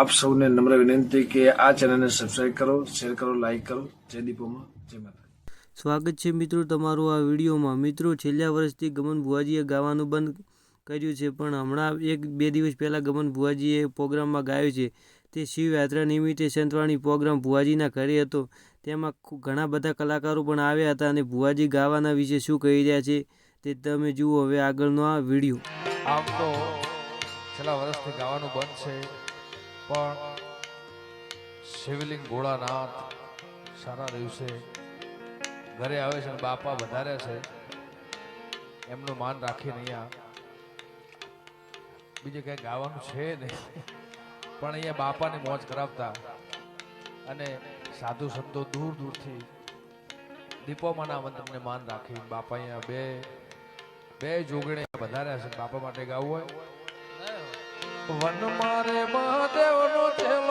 આપ સૌને નમ્ર વિનંતી કે આ ચેનલને સબસ્ક્રાઇબ કરો શેર કરો લાઈક કરો. જય દીપોમાં જય માતા સ્વાગત છે મિત્રો તમારું આ વિડીયોમાં. મિત્રો છેલ્લા વર્ષથી ગમન ભુવાજીએ ગાવાનું બંધ કર્યું છે પણ હમણાં એક બે દિવસ પહેલાં ગમન ભુવાજીએ પ્રોગ્રામમાં ગાયો છે. તે શિવયાત્રા નિમિત્તે સંતવાણી પ્રોગ્રામ ભુવાજીના ઘરે હતો. તેમાં ઘણા બધા કલાકારો પણ આવ્યા હતા અને ભુવાજી ગાવાના વિશે શું કહી રહ્યા છે તે તમે જુઓ. હવે આગળનો આ વીડિયો. આમ તો છેલ્લા વર્ષથી ગાવાનું બંધ છે. પણ શિવલિંગ ભોળાનાથ સારા દિવસે ઘરે આવે છે અને બાપા વધારે છે. એમનું માન રાખીને અહીંયા બીજે કંઈ ગાવાનું છે નહીં. પણ અહીંયા બાપાને મોજ કરાવતા અને સાધુ સંતો દૂર દૂરથી દીપોમાના મંત્રને માન રાખી બાપા અહીંયા બે બે જોગણે વધારે છે. બાપા માટે ગાવું હોય. વન મારે મહાદેવનો દેવ